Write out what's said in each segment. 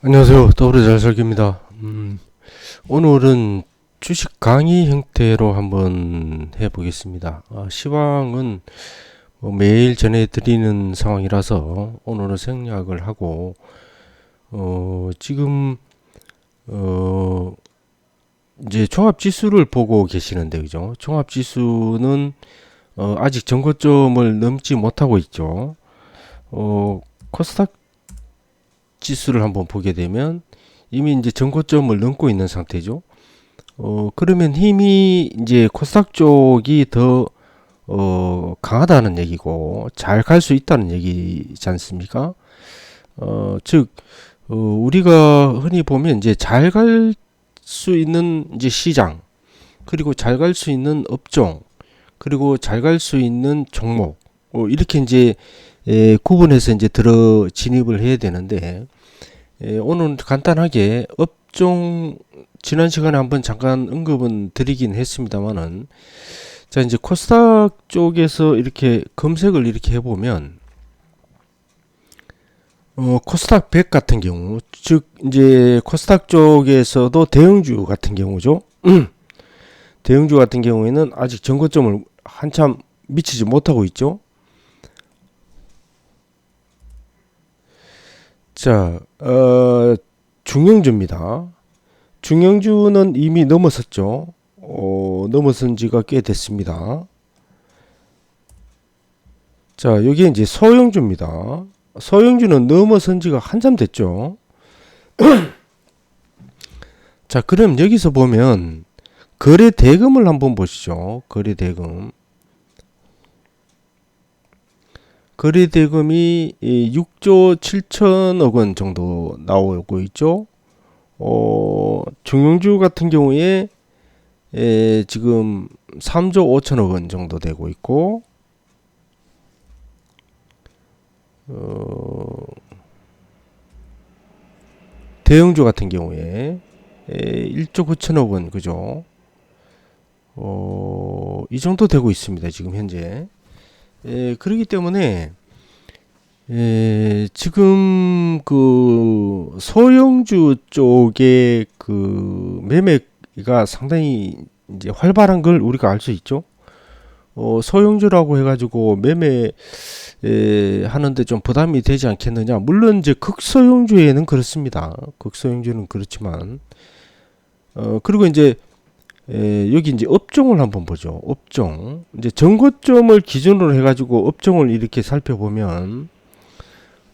안녕하세요. 더블의 잘살기입니다. 음, 오늘은 주식 강의 형태로 한번 해보겠습니다. 아, 시황은 뭐 매일 전해드리는 상황이라서 오늘은 생략을 하고, 어, 지금, 어, 이제 종합 지수를 보고 계시는데, 그죠? 종합 지수는, 어, 아직 정고점을 넘지 못하고 있죠. 어, 코스닥 지수를 한번 보게 되면 이미 이제 전고점을 넘고 있는 상태죠. 어, 그러면 힘이 이제 코스닥 쪽이 더, 어, 강하다는 얘기고, 잘 갈 수 있다는 얘기지 않습니까? 어, 즉, 어, 우리가 흔히 보면 이제 잘 갈 수 있는 이제 시장, 그리고 잘 갈 수 있는 업종, 그리고 잘 갈 수 있는 종목, 어, 이렇게 이제 에, 구분해서 이제 들어 진입을 해야 되는데, 에, 오늘 간단하게 업종 지난 시간에 한번 잠깐 언급은 드리긴 했습니다만은 자 이제 코스닥 쪽에서 이렇게 검색을 이렇게 해보면 어 코스닥 100 같은 경우 즉 이제 코스닥 쪽에서도 대형주 같은 경우죠. 대형주 같은 경우에는 아직 정거점을 한참 미치지 못하고 있죠 자, 어, 중형주입니다. 중형주는 이미 넘어섰죠. 어, 넘어선 지가 꽤 됐습니다. 자, 여기 이제 소형주입니다. 소형주는 넘어선 지가 한참 됐죠. 자, 그럼 여기서 보면 거래 대금을 한번 보시죠. 거래 대금. 거래 대금이 6조 7천억 원 정도 나오고 있죠. 어, 중용주 같은 경우에 에, 지금 3조 5천억 원 정도 되고 있고 어, 대형주 같은 경우에 에, 1조 9천억 원 그죠? 어, 이 정도 되고 있습니다. 지금 현재. 예, 그렇기 때문에 예, 지금 그 소형주 쪽의 그 매매가 상당히 이제 활발한 걸 우리가 알 수 있죠. 어, 소형주라고 해가지고 매매 에, 하는데 좀 부담이 되지 않겠느냐. 물론 이제 극소형주에는 그렇습니다. 극소형주는 그렇지만 어, 그리고 이제 에, 여기 이제 업종을 한번 보죠. 업종. 이제 정거점을 기준으로 해가지고 업종을 이렇게 살펴보면,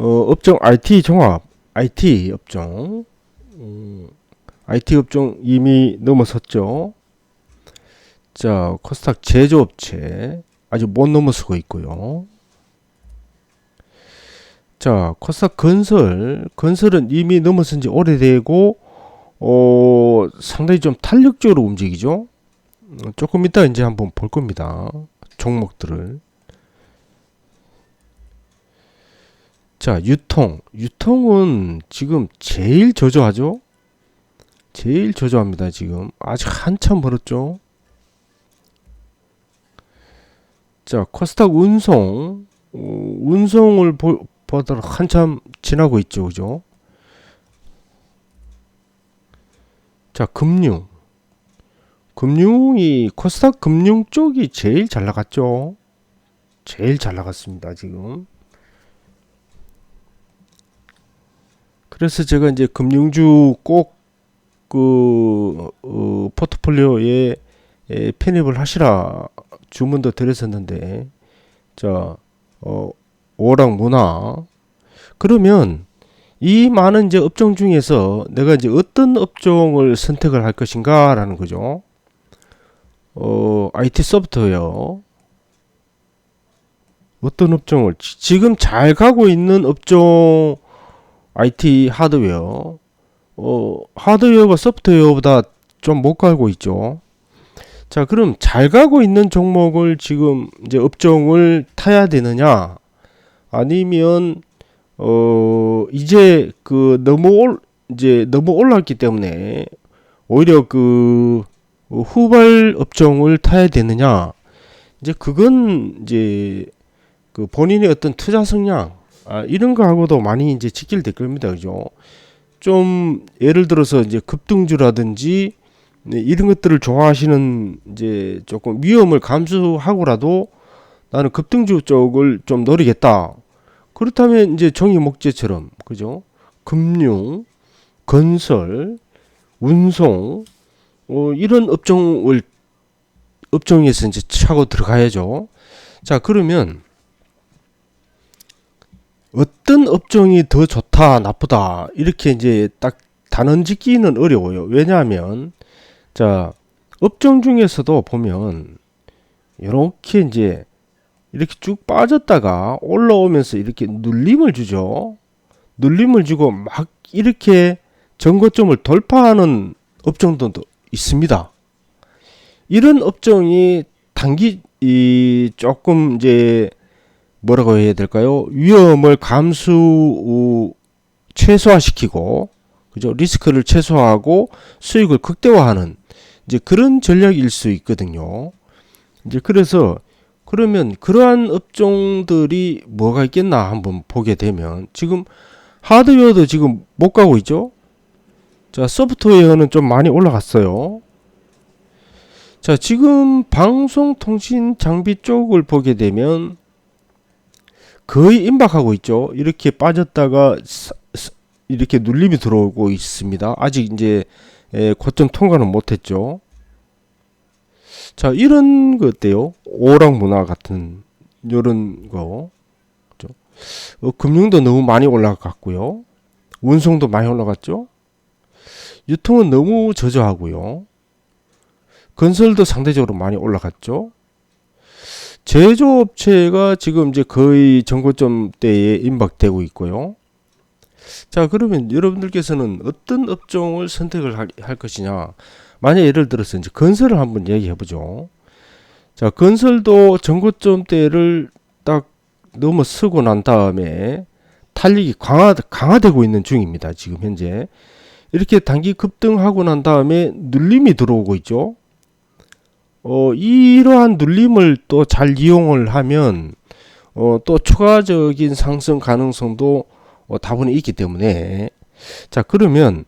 어, 업종 IT 종합, IT 업종, 음, IT 업종 이미 넘어섰죠. 자, 코스닥 제조업체 아직 못 넘어서고 있고요. 자, 코스닥 건설, 건설은 이미 넘어선 지 오래되고, 어, 상당히 좀 탄력적으로 움직이죠. 어, 조금 이따 이제 한번 볼 겁니다. 종목들을. 자, 유통. 유통은 지금 제일 저조하죠? 제일 저조합니다, 지금. 아직 한참 멀었죠? 자, 코스닥 운송. 어, 운송을 보, 보다 한참 지나고 있죠, 그죠? 자, 금융. 금융이 코스닥 금융 쪽이 제일 잘 나갔죠. 제일 잘 나갔습니다, 지금. 그래서 제가 이제 금융주 꼭그 어, 포트폴리오에 에, 편입을 하시라 주문도 드렸었는데 자, 어, 오락 문화 그러면 이 많은 이제 업종 중에서 내가 이제 어떤 업종을 선택을 할 것인가 라는 거죠. 어, IT 소프트웨어. 어떤 업종을 지금 잘 가고 있는 업종 IT 하드웨어. 어, 하드웨어가 소프트웨어보다 좀 못 가고 있죠. 자, 그럼 잘 가고 있는 종목을 지금 이제 업종을 타야 되느냐? 아니면 어 이제 그 너무 올 이제 너무 올랐기 때문에 오히려 그 후발 업종을 타야 되느냐 이제 그건 이제 그 본인의 어떤 투자 성향 아, 이런 거하고도 많이 이제 직결될 겁니다 그죠 좀 예를 들어서 이제 급등주라든지 네, 이런 것들을 좋아하시는 이제 조금 위험을 감수하고라도 나는 급등주 쪽을 좀 노리겠다. 그렇다면 이제 정의 목재처럼 그죠? 금융, 건설, 운송 어, 이런 업종을 업종에서 이제 차고 들어가야죠. 자 그러면 어떤 업종이 더 좋다 나쁘다 이렇게 이제 딱 단언 짓기는 어려워요. 왜냐하면 자 업종 중에서도 보면 이렇게 이제 이렇게 쭉 빠졌다가 올라오면서 이렇게 눌림을 주죠. 눌림을 주고 막 이렇게 전고점을 돌파하는 업종도 있습니다. 이런 업종이 단기 이 조금 이제 뭐라고 해야 될까요? 위험을 감수 최소화시키고 그죠? 리스크를 최소화하고 수익을 극대화하는 이제 그런 전략일 수 있거든요. 이제 그래서 그러면 그러한 업종들이 뭐가 있겠나 한번 보게 되면 지금 하드웨어도 지금 못 가고 있죠. 자, 소프트웨어는 좀 많이 올라갔어요. 자, 지금 방송통신 장비 쪽을 보게 되면 거의 임박하고 있죠. 이렇게 빠졌다가 이렇게 눌림이 들어오고 있습니다. 아직 이제 에, 고점 통과는 못했죠. 자, 이런 거 어때요? 오락 문화 같은 요런 거. 그죠? 어, 금융도 너무 많이 올라갔고요. 운송도 많이 올라갔죠. 유통은 너무 저조하고요. 건설도 상대적으로 많이 올라갔죠. 제조업체가 지금 이제 거의 전고점대에 임박되고 있고요. 자, 그러면 여러분들께서는 어떤 업종을 선택을 할, 할 것이냐? 만약 예를 들어서 이제 건설을 한번 얘기해 보죠. 자, 건설도 전고점대를 딱 넘어서고 난 다음에 탄력이 강화, 강화되고 있는 중입니다. 지금 현재. 이렇게 단기 급등하고 난 다음에 눌림이 들어오고 있죠. 어, 이러한 눌림을 또 잘 이용을 하면 어, 또 추가적인 상승 가능성도 어, 다분히 있기 때문에. 자 그러면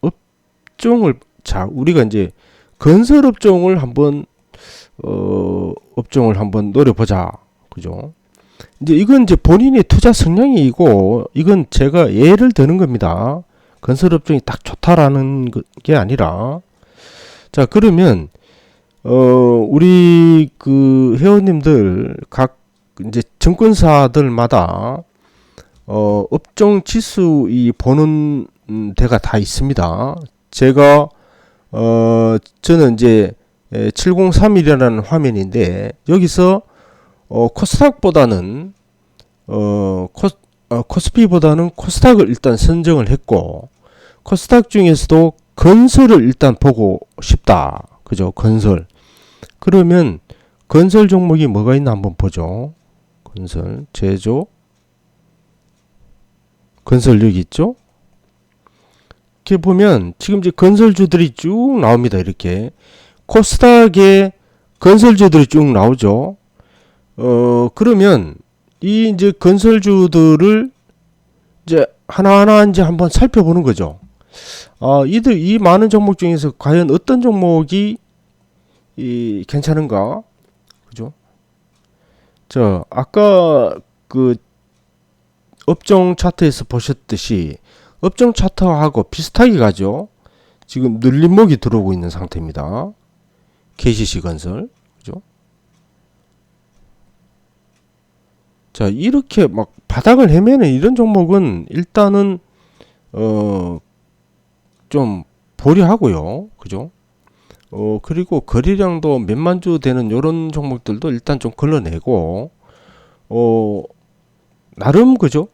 업종을 자 우리가 이제 건설 업종을 한번 어, 업종을 한번 노려보자. 그죠? 이제 이건 이제 본인의 투자 성향이고 이건 제가 예를 드는 겁니다. 건설 업종이 딱 좋다라는 게 아니라. 자 그러면 어, 우리 그 회원님들 각 이제 증권사들마다 어, 업종 지수 이 보는 데가 다 있습니다. 제가 어, 저는 이제 703이라는 화면인데 여기서 어, 코스닥보다는 어, 코, 어, 코스피보다는 코스닥을 일단 선정을 했고 코스닥 중에서도 건설을 일단 보고 싶다. 그죠? 건설. 그러면 건설 종목이 뭐가 있나 한번 보죠. 건설, 제조, 건설 여기 있죠? 이렇게 보면 지금 이제 건설주들이 쭉 나옵니다. 이렇게 코스닥에 건설주들이 쭉 나오죠. 어 그러면 이 이제 건설주들을 이제 하나하나 이제 한번 살펴보는 거죠. 아 이들 이 많은 종목 중에서 과연 어떤 종목이 이 괜찮은가? 그죠? 저 아까 그 업종 차트에서 보셨듯이 업종 차트하고 비슷하게 가죠. 지금 눌림목이 들어오고 있는 상태입니다. KCC 건설. 그죠? 자, 이렇게 막 바닥을 헤매는 이런 종목은 일단은 어 좀 보류하고요. 그죠? 어, 그리고 거래량도 몇만 주 되는 이런 종목들도 일단 좀 걸러내고, 어, 나름 그죠?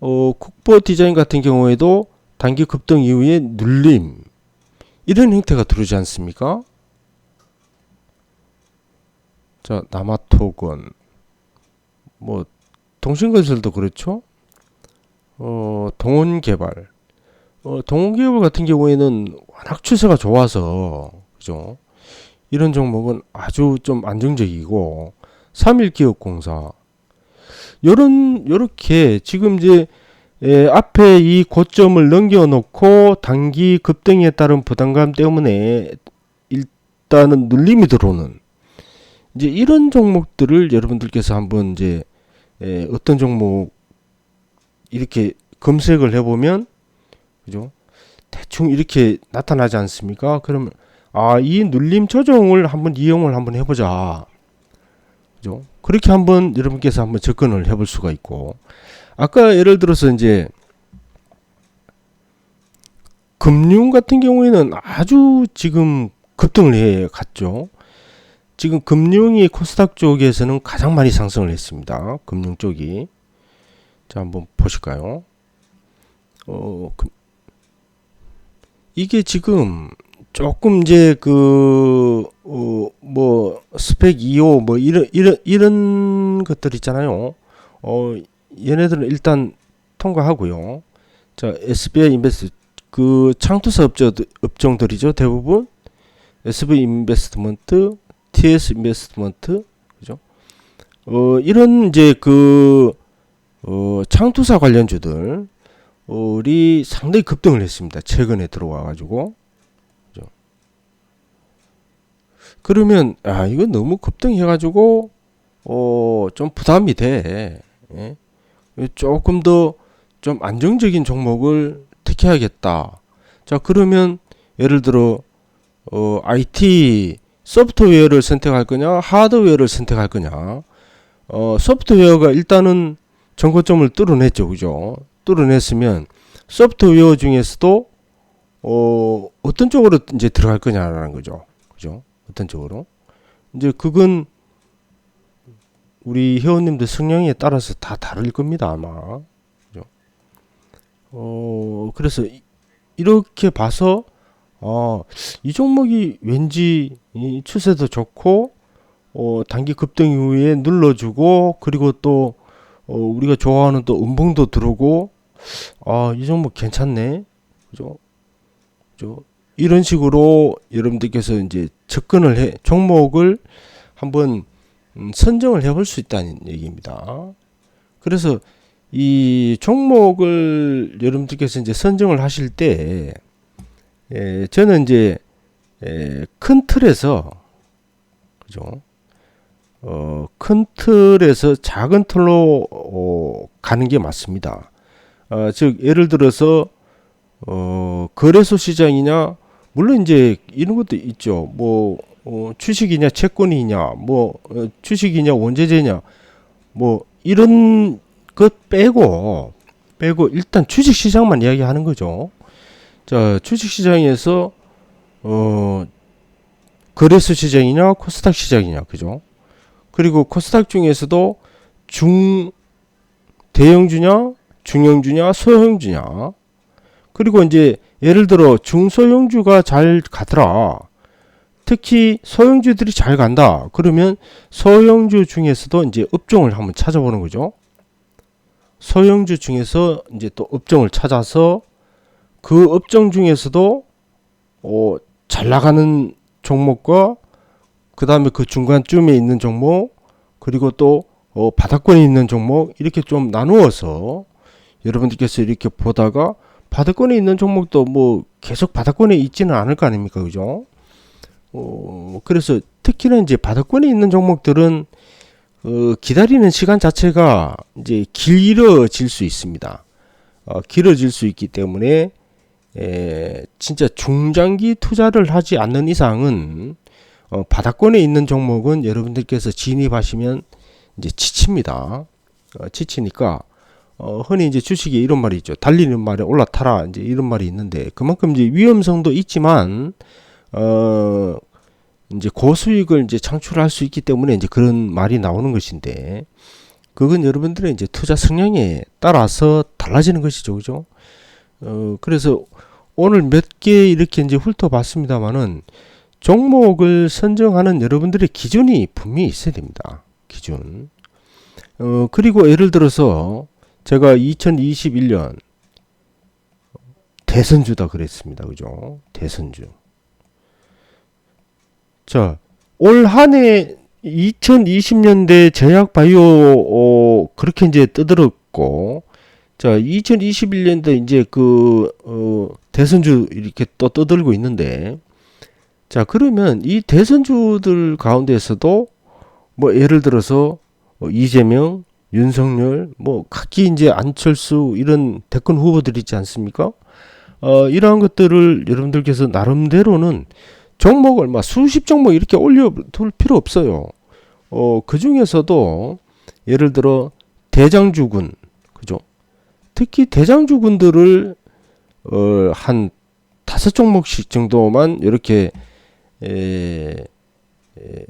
어, 국보 디자인 같은 경우에도 단기 급등 이후에 눌림, 이런 형태가 들어오지 않습니까? 자, 남아토건, 뭐, 동신건설도 그렇죠? 어, 동원개발. 어, 동원개발 같은 경우에는 워낙 추세가 좋아서 그죠? 이런 종목은 아주 좀 안정적이고 3일기업공사 요런 요렇게 지금 이제 예, 앞에 이 고점을 넘겨놓고 단기 급등에 따른 부담감 때문에 일단은 눌림이 들어오는 이제 이런 종목들을 여러분들께서 한번 이제 예, 어떤 종목 이렇게 검색을 해보면 그죠? 대충 이렇게 나타나지 않습니까? 그러면 아, 이 눌림 조정을 한번 이용을 한번 해보자. 그죠? 그렇게 한번 여러분께서 한번 접근을 해볼 수가 있고 아까 예를 들어서 이제 금융 같은 경우에는 아주 지금 급등을 해 갔죠. 지금 금융이 코스닥 쪽에서는 가장 많이 상승을 했습니다. 금융 쪽이. 자, 한번 보실까요? 어, 그, 이게 지금 조금 이제 그, 어, 뭐, 스펙 2호 뭐 이런, 이런, 이런 것들 있잖아요. 어, 얘네들은 일단 통과하고요. 자, SBI 인베스트 그 창투사 업종, 업종들이죠. 대부분 SV 인베스트먼트, TS 인베스트먼트, 그죠? 어, 이런 이제 그 어, 창투사 관련주들 우리 상당히 급등을 했습니다. 최근에 들어와 가지고. 그죠? 그러면 아, 이거 너무 급등해 가지고 어, 좀 부담이 돼. 예? 조금 더 좀 안정적인 종목을 택해야겠다. 자, 그러면 예를 들어 어, IT 소프트웨어를 선택할 거냐, 하드웨어를 선택할 거냐. 어, 소프트웨어가 일단은 정거점을 뚫어냈죠, 그죠? 뚫어냈으면 소프트웨어 중에서도 어, 어떤 쪽으로 이제 들어갈 거냐라는 거죠, 그죠? 어떤 쪽으로? 이제 그건 우리 회원님들 성향에 따라서 다 다를 겁니다, 아마. 어, 그래서 이, 이렇게 봐서 어, 이 종목이 왠지 이 추세도 좋고 어, 단기 급등 이후에 눌러주고 그리고 또 어, 우리가 좋아하는 또 음봉도 들어오고 아, 이 종목 괜찮네. 그죠? 그죠? 이런 식으로 여러분들께서 이제 접근을 해 종목을 한번 음, 선정을 해볼 수 있다는 얘기입니다. 그래서 이 종목을 여러분들께서 이제 선정을 하실 때, 예, 저는 이제, 예, 큰 틀에서, 그죠? 어, 큰 틀에서 작은 틀로, 어, 가는 게 맞습니다. 어, 즉, 예를 들어서, 어, 거래소 시장이냐, 물론 이제 이런 것도 있죠. 뭐, 어, 주식이냐, 채권이냐, 뭐, 어, 주식이냐, 원재재냐, 뭐, 이런 그 빼고 빼고 일단 주식 시장만 이야기하는 거죠. 자, 주식 시장에서 어 거래소 시장이냐 코스닥 시장이냐 그죠? 그리고 코스닥 중에서도 중 대형주냐 중형주냐 소형주냐 그리고 이제 예를 들어 중소형주가 잘 가더라. 특히 소형주들이 잘 간다. 그러면 소형주 중에서도 이제 업종을 한번 찾아보는 거죠. 소형주 중에서 이제 또 업종을 찾아서 그 업종 중에서도 어, 잘 나가는 종목과 그 다음에 그 중간쯤에 있는 종목 그리고 또 어, 바닥권에 있는 종목 이렇게 좀 나누어서 여러분들께서 이렇게 보다가 바닥권에 있는 종목도 뭐 계속 바닥권에 있지는 않을 거 아닙니까 그죠? 어, 그래서 특히나 이제 바닥권에 있는 종목들은 어, 기다리는 시간 자체가 이제 길어질 수 있습니다. 어, 길어질 수 있기 때문에 에, 진짜 중장기 투자를 하지 않는 이상은 어, 바닥권에 있는 종목은 여러분들께서 진입하시면 이제 지칩니다. 어, 지치니까 어, 흔히 이제 주식에 이런 말이 있죠. 달리는 말에 올라타라 이제 이런 말이 있는데 그만큼 이제 위험성도 있지만 어, 이제 고수익을 이제 창출할 수 있기 때문에 이제 그런 말이 나오는 것인데 그건 여러분들의 이제 투자 성향에 따라서 달라지는 것이죠. 그죠? 어, 그래서 오늘 몇 개 이렇게 이제 훑어봤습니다만은 종목을 선정하는 여러분들의 기준이 분명히 있어야 됩니다. 기준. 어, 그리고 예를 들어서 제가 2021년 대선주다 그랬습니다. 그죠? 대선주. 자, 올 한 해 2020년대 제약 바이오 어, 그렇게 이제 뜨들었고 자, 2021년도 이제 그, 어, 대선주 이렇게 또 떠들고 있는데, 자, 그러면 이 대선주들 가운데서도 뭐 예를 들어서 뭐 이재명, 윤석열, 뭐 각기 이제 안철수 이런 대권 후보들 있지 않습니까? 어, 이러한 것들을 여러분들께서 나름대로는 종목을 막 수십 종목 이렇게 올려둘 필요 없어요. 어, 그 중에서도 예를 들어 대장주군, 그죠? 특히 대장주군들을 어, 한 다섯 종목씩 정도만 이렇게 에, 에,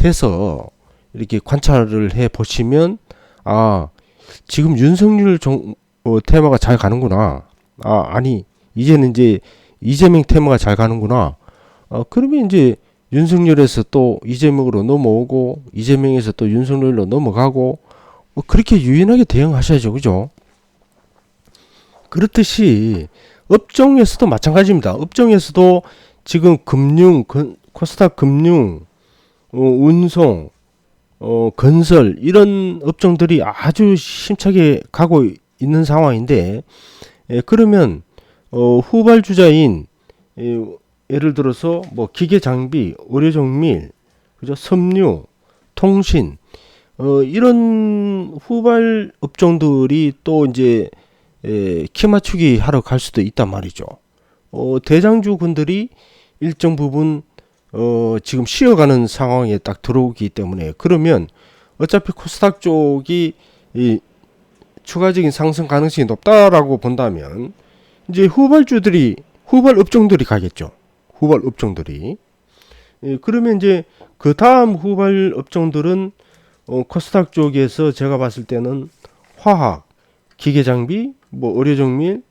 해서 이렇게 관찰을 해 보시면 아 지금 윤석열 정, 어, 테마가 잘 가는구나. 아 아니 이제는 이제 이재명 테마가 잘 가는구나. 어, 그러면 이제 윤석열에서 또 이재명으로 넘어오고 이재명에서 또 윤석열로 넘어가고 뭐 그렇게 유연하게 대응하셔야죠, 그죠? 그렇듯이 업종에서도 마찬가지입니다. 업종에서도 지금 금융, 건, 코스닥 금융, 어, 운송, 어, 건설 이런 업종들이 아주 심차게 가고 있는 상황인데 예, 그러면 어, 후발주자인 예, 예를 들어서 뭐 기계 장비, 의료 정밀, 그죠? 섬유, 통신 어, 이런 후발 업종들이 또 이제 에, 키 맞추기 하러 갈 수도 있단 말이죠. 어, 대장주 군들이 일정 부분 어, 지금 쉬어가는 상황에 딱 들어오기 때문에 그러면 어차피 코스닥 쪽이 이 추가적인 상승 가능성이 높다라고 본다면 이제 후발주들이 후발 업종들이 가겠죠. 후발 업종들이 예, 그러면 이제 그 다음 후발 업종들은 어, 코스닥 쪽에서 제가 봤을 때는 화학, 기계 장비, 뭐 의료 정밀,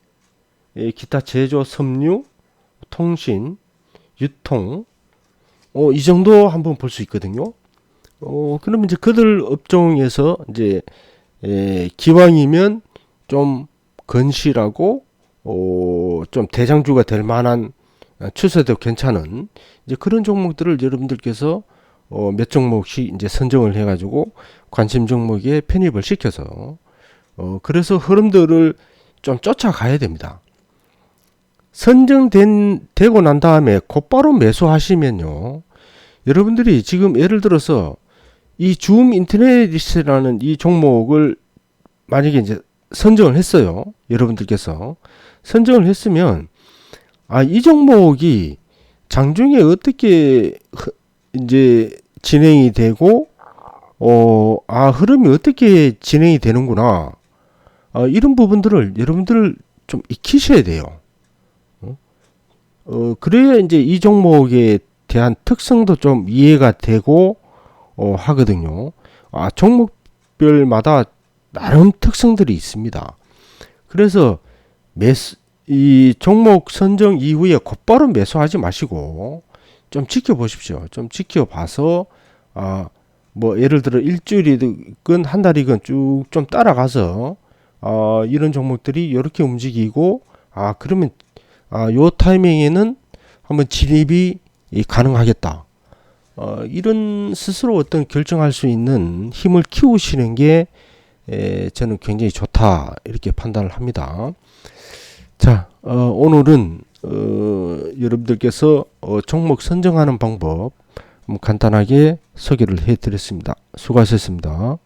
예, 기타 제조, 섬유, 통신, 유통, 어, 이 정도 한번 볼 수 있거든요. 어, 그러면 이제 그들 업종에서 이제 에, 기왕이면 좀 건실하고 어, 좀 대장주가 될 만한 어, 추세도 괜찮은 이제 그런 종목들을 여러분들께서 어, 몇 종목씩 이제 선정을 해가지고 관심 종목에 편입을 시켜서 어, 그래서 흐름들을 좀 쫓아가야 됩니다. 선정된 되고 난 다음에 곧바로 매수하시면요. 여러분들이 지금 예를 들어서 이 줌 인터넷이라는 이 종목을 만약에 이제 선정을 했어요. 여러분들께서 선정을 했으면 아, 이 종목이 장중에 어떻게 흐- 이제 진행이 되고 어, 아, 흐름이 어떻게 진행이 되는구나. 아, 이런 부분들을 여러분들 좀 익히셔야 돼요. 어, 그래야 이제 이 종목에 대한 특성도 좀 이해가 되고, 어, 하거든요. 아, 종목별마다 나름 특성들이 있습니다. 그래서 매수, 이 종목 선정 이후에 곧바로 매수하지 마시고, 좀 지켜보십시오. 좀 지켜봐서, 아, 뭐, 예를 들어 일주일이든 한 달이든 쭉좀 따라가서, 어, 이런 종목들이 이렇게 움직이고, 아, 그러면 아, 요 타이밍에는 한번 진입이 이 가능하겠다. 어, 이런 스스로 어떤 결정할 수 있는 힘을 키우시는 게 에, 저는 굉장히 좋다 이렇게 판단을 합니다. 자, 어, 오늘은 어, 여러분들께서 어, 종목 선정하는 방법 간단하게 소개를 해드렸습니다. 수고하셨습니다.